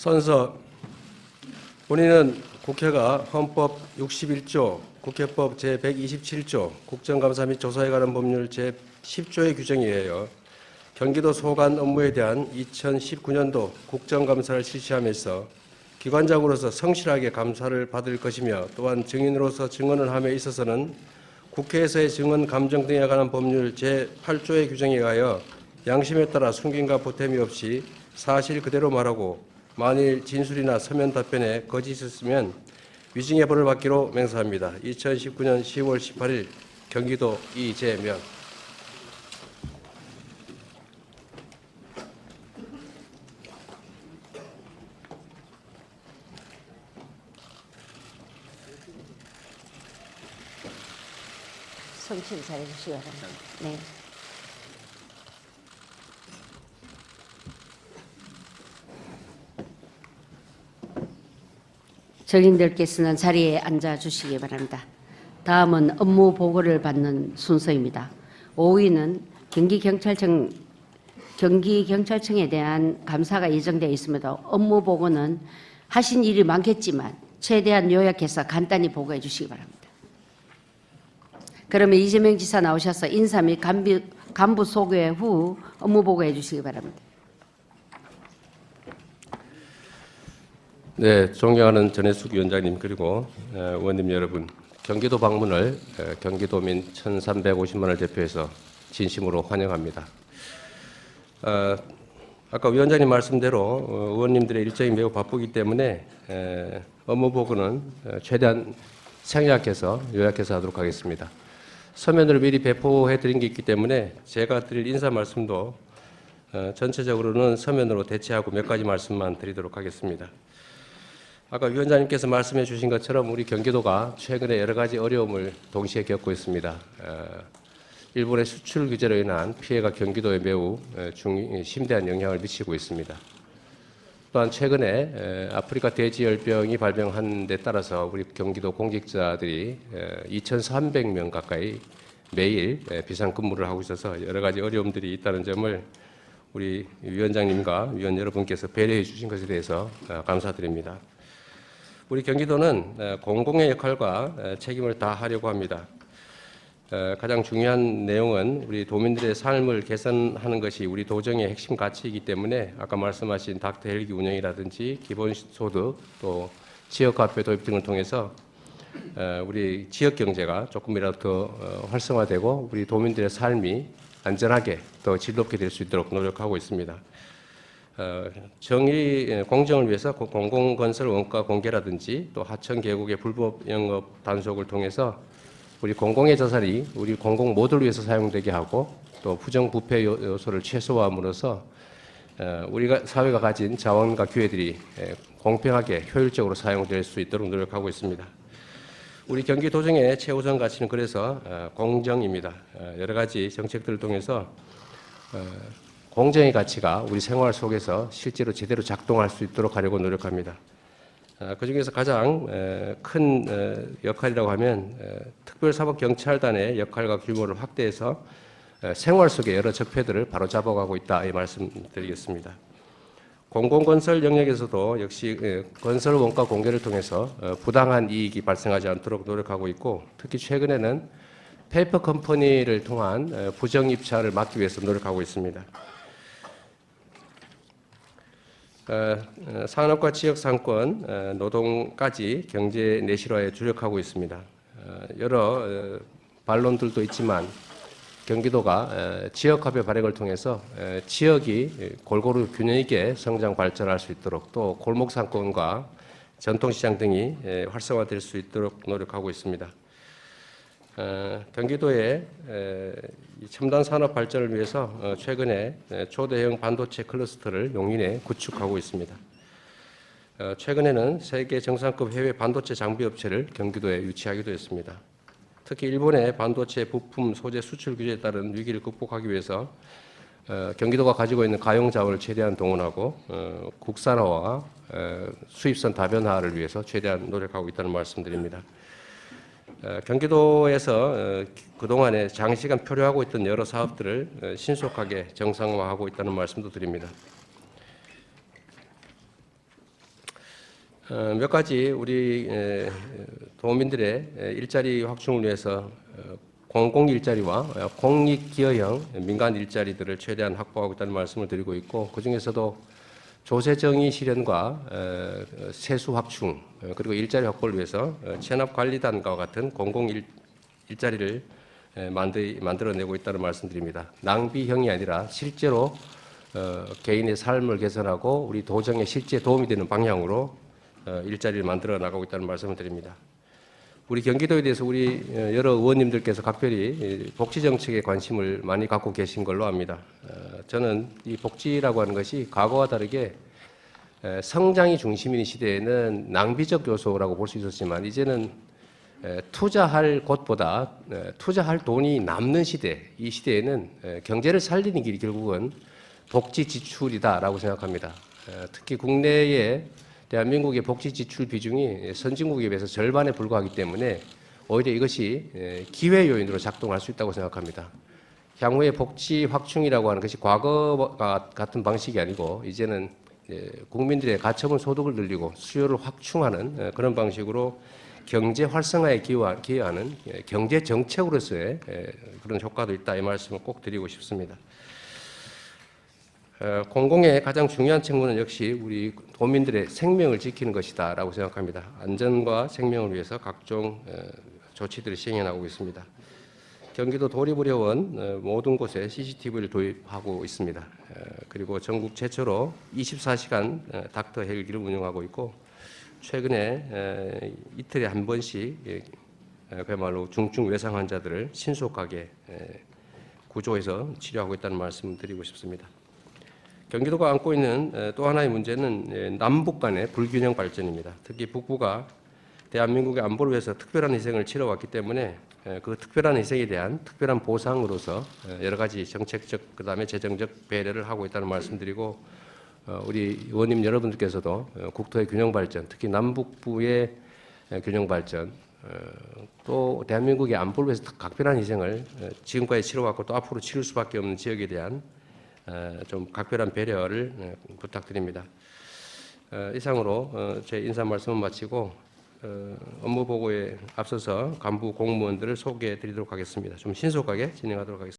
선서. 본인은 국회가 헌법 61조, 국회법 제127조, 국정감사 및 조사에 관한 법률 제10조의 규정에 의하여 경기도 소관 업무에 대한 2019년도 국정감사를 실시하면서 기관장으로서 성실하게 감사를 받을 것이며 또한 증인으로서 증언을 함에 있어서는 국회에서의 증언 감정 등에 관한 법률 제8조의 규정에 의하여 양심에 따라 숨김과 보탬이 없이 사실 그대로 말하고 만일 진술이나 서면 답변에 거짓이 있으면 위증의 벌을 받기로 맹세합니다. 2019년 10월 18일 경기도 이재명 성실 잘해 주시기 바랍니다. 네. 전인들께서는 자리에 앉아 주시기 바랍니다. 다음은 업무 보고를 받는 순서입니다. 5위는 경기경찰청 경기경찰청에 대한 감사가 예정되어 있음에도 업무 보고는 하신 일이 많겠지만 최대한 요약해서 간단히 보고해 주시기 바랍니다. 그러면 이재명 지사 나오셔서 인사 및 간부, 간부 소개 후 업무 보고해 주시기 바랍니다. 네, 존경하는 전해숙 위원장님 그리고 어, 의원님 여러분, 경기도 방문을 어, 경기도민 1,350만을 대표해서 진심으로 환영합니다. 어, 아까 위원장님 말씀대로 어, 의원님들의 일정이 매우 바쁘기 때문에 에, 업무 보고는 어, 최대한 생략해서 요약해서 하도록 하겠습니다. 서면으로 미리 배포해 드린 게 있기 때문에 제가 드릴 인사 말씀도 어, 전체적으로는 서면으로 대체하고 몇 가지 말씀만 드리도록 하겠습니다. 아까 위원장님께서 말씀해 주신 것처럼 우리 경기도가 최근에 여러 가지 어려움을 동시에 겪고 있습니다. 어, 일본의 수출 규제로 인한 피해가 경기도에 매우 에, 중, 심대한 영향을 미치고 있습니다. 또한 최근에 에, 아프리카 돼지열병이 발병한 데 따라서 우리 경기도 공직자들이 2,300명 가까이 매일 에, 비상근무를 하고 있어서 여러 가지 어려움들이 있다는 점을 우리 위원장님과 위원 여러분께서 배려해 주신 것에 대해서 어, 감사드립니다. 우리 경기도는 어, 공공의 역할과 어, 책임을 다하려고 합니다. 어, 가장 중요한 내용은 우리 도민들의 삶을 개선하는 것이 우리 도정의 핵심 가치이기 때문에 아까 말씀하신 닥터 헬기 운영이라든지 기본소득 또 지역화폐 도입 등을 통해서 어, 우리 지역 경제가 조금이라도 더 어, 활성화되고 우리 도민들의 삶이 안전하게 더 질 높게 될 수 있도록 노력하고 있습니다. 어, 정의 예, 공정을 위해서 고- 공공건설 원가 공개라든지 또 하청 계곡의 불법 영업 단속을 통해서 우리 공공의 자산이 우리 공공 모두를 위해서 사용되게 하고 또 부정 부패 요- 요소를 최소화함으로써 어, 우리가 사회가 가진 자원과 기회들이 예, 공평하게 효율적으로 사용될 수 있도록 노력하고 있습니다. 우리 경기도정의 최우선 가치는 그래서 어, 공정입니다. 어, 여러 가지 정책들을 통해서 어, 공정의 가치가 우리 생활 속에서 실제로 제대로 작동할 수 있도록 하려고 노력합니다. 어, 그 중에서 가장 에, 큰 에, 역할이라고 하면 에, 특별사법경찰단의 역할과 규모를 확대해서 에, 생활 속의 여러 적폐들을 바로잡아가고 있다 이 말씀드리겠습니다. 공공건설 영역에서도 역시 에, 건설 원가 공개를 통해서 어, 부당한 이익이 발생하지 않도록 노력하고 있고 특히 최근에는 페이퍼 컴퍼니를 통한 에, 부정 입찰을 막기 위해서 노력하고 있습니다. 어, 어, 산업과 지역 상권, 어, 노동까지 경제 내실화에 주력하고 있습니다. 어, 여러 어, 반론들도 있지만 경기도가 어, 지역화폐 발행을 통해서 어, 지역이 골고루 균형 있게 성장 발전할 수 있도록 또 골목 상권과 전통시장 등이 에, 활성화될 수 있도록 노력하고 있습니다. 어, 경기도의 첨단 산업 발전을 위해서 어, 최근에 에, 초대형 반도체 클러스터를 용인에 구축하고 있습니다. 어, 최근에는 세계 정상급 해외 반도체 장비 업체를 경기도에 유치하기도 했습니다. 특히 일본의 반도체 부품 소재 수출 규제에 따른 위기를 극복하기 위해서 어, 경기도가 가지고 있는 가용 자원을 최대한 동원하고 어, 국산화와 어, 수입선 다변화를 위해서 최대한 노력하고 있다는 말씀드립니다. 어, 경기도에서 어, 그동안에 장시간 표류하고 있던 여러 사업들을 어, 신속하게 정상화하고 있다는 말씀도 드립니다. 어, 몇 가지 우리 에, 도민들의 에, 일자리 확충을 위해서 어, 공공 일자리와 어, 공익 기여형 민간 일자리들을 최대한 확보하고 있다는 말씀을 드리고 있고 그 중에서도 조세 정의 실현과 어, 세수 확충 어, 그리고 일자리 확보를 위해서 어, 체납 관리단과 같은 공공 일, 일자리를 에, 만들, 만들어내고 있다는 말씀드립니다. 낭비형이 아니라 실제로 어, 개인의 삶을 개선하고 우리 도정에 실제 도움이 되는 방향으로 어, 일자리를 만들어 나가고 있다는 말씀을 드립니다. 우리 경기도에 대해서 우리 어, 여러 의원님들께서 각별히 이 복지 정책에 관심을 많이 갖고 계신 걸로 압니다. 어, 저는 이 복지라고 하는 것이 과거와 다르게 에, 성장이 중심인 시대에는 낭비적 요소라고 볼 수 있었지만 이제는 에, 투자할 곳보다 에, 투자할 돈이 남는 시대, 이 시대에는 에, 경제를 살리는 길이 결국은 복지 지출이다라고 생각합니다. 에, 특히 국내에 대한민국의 복지 지출 비중이 선진국에 비해서 절반에 불과하기 때문에 오히려 이것이 에, 기회 요인으로 작동할 수 있다고 생각합니다. 향후의 복지 확충이라고 하는 것이 과거와 같은 방식이 아니고 이제는 예, 국민들의 가처분 소득을 늘리고 수요를 확충하는 예, 그런 방식으로 경제 활성화에 기여하- 기여하는 예, 경제 정책으로서의 예, 그런 효과도 있다 이 말씀을 꼭 드리고 싶습니다. 어, 공공의 가장 중요한 책무는 역시 우리 도민들의 생명을 지키는 것이다라고 생각합니다. 안전과 생명을 위해서 각종 어, 조치들을 시행해 나가고 있습니다. 경기도 도리부려원 어, 모든 곳에 CCTV를 도입하고 있습니다. 어, 그리고 전국 최초로 24시간 어, 닥터 헬기를 운영하고 있고 최근에 에, 이틀에 한 번씩 예, 에, 그야말로 중증 외상 환자들을 신속하게 에, 구조해서 치료하고 있다는 말씀을 드리고 싶습니다. 경기도가 안고 있는 에, 또 하나의 문제는 에, 남북 간의 불균형 발전입니다. 특히 북부가 대한민국의 안보를 위해서 특별한 희생을 치러왔기 때문에 에, 그 특별한 희생에 대한 특별한 보상으로서 에, 여러 가지 정책적 그다음에 재정적 배려를 하고 있다는 말씀드리고 어, 우리 의원님 여러분들께서도 어, 국토의 균형 발전, 특히 남북부의 에, 균형 발전, 어, 또 대한민국의 안보를 위해서 각별한 희생을 어, 지금까지 치러왔고 또 앞으로 치를 수밖에 없는 지역에 대한 어, 좀 각별한 배려를 어, 부탁드립니다. 어, 이상으로 어, 제 인사 말씀을 마치고 어, 업무 보고에 앞서서 간부 공무원들을 소개해 드리도록 하겠습니다. 좀 신속하게 진행하도록 하겠습니다.